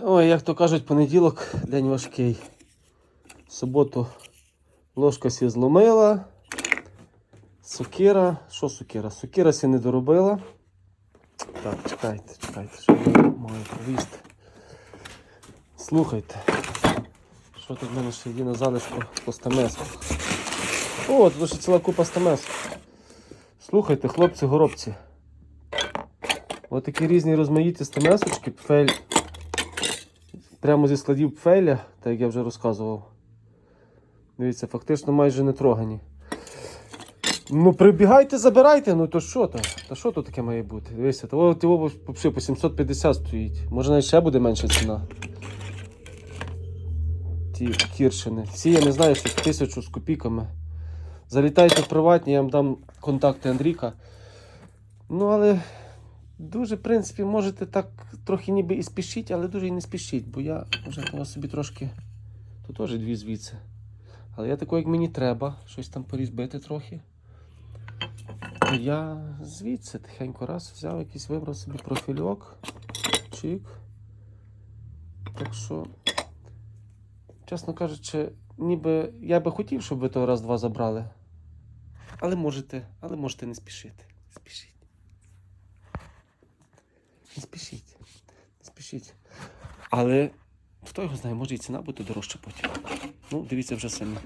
Ой, як то кажуть, понеділок день важкий. В суботу ложка сі зломила. Сокира. Що сокира? Сокира сі не доробила. Так, чекайте, чекайте, що я маю провісти. Слухайте. Що тут в мене ще є на залишку по стамеску? О, тут ще ціла купа стамесок. Слухайте, хлопці, горобці. Ось такі різні розмаїті стамесочки, пфель. Прямо зі складів пфеля, так як я вже розказував. Дивіться, фактично майже не трогані. Ну, прибігайте, забирайте, ну то що то? Та що то таке має бути? Дивіться, то от його по 750 стоїть. Може навіть ще буде менша ціна. Ті кіршини. Всі я не знаю, що тисячу з копійками. Залітайте в приватні, я вам дам контакти Андріка. Ну, але дуже, в принципі, можете так трохи ніби і спішіть, але дуже і не спішіть, бо я вже того собі трошки. Тут теж дві звідси. Але я такий, як мені треба, щось там порізбити трохи. То я звідси тихенько раз взяв якийсь, вибрав собі профільок. Чик. Так що, чесно кажучи, ніби я би хотів, щоб ви того раз-два забрали. Але можете, але можете не спішити. Спішіть. Не спішіть. Не спішіть. Але хто його знає, може і ціна буде дорожча потім. Ну, дивіться вже самі.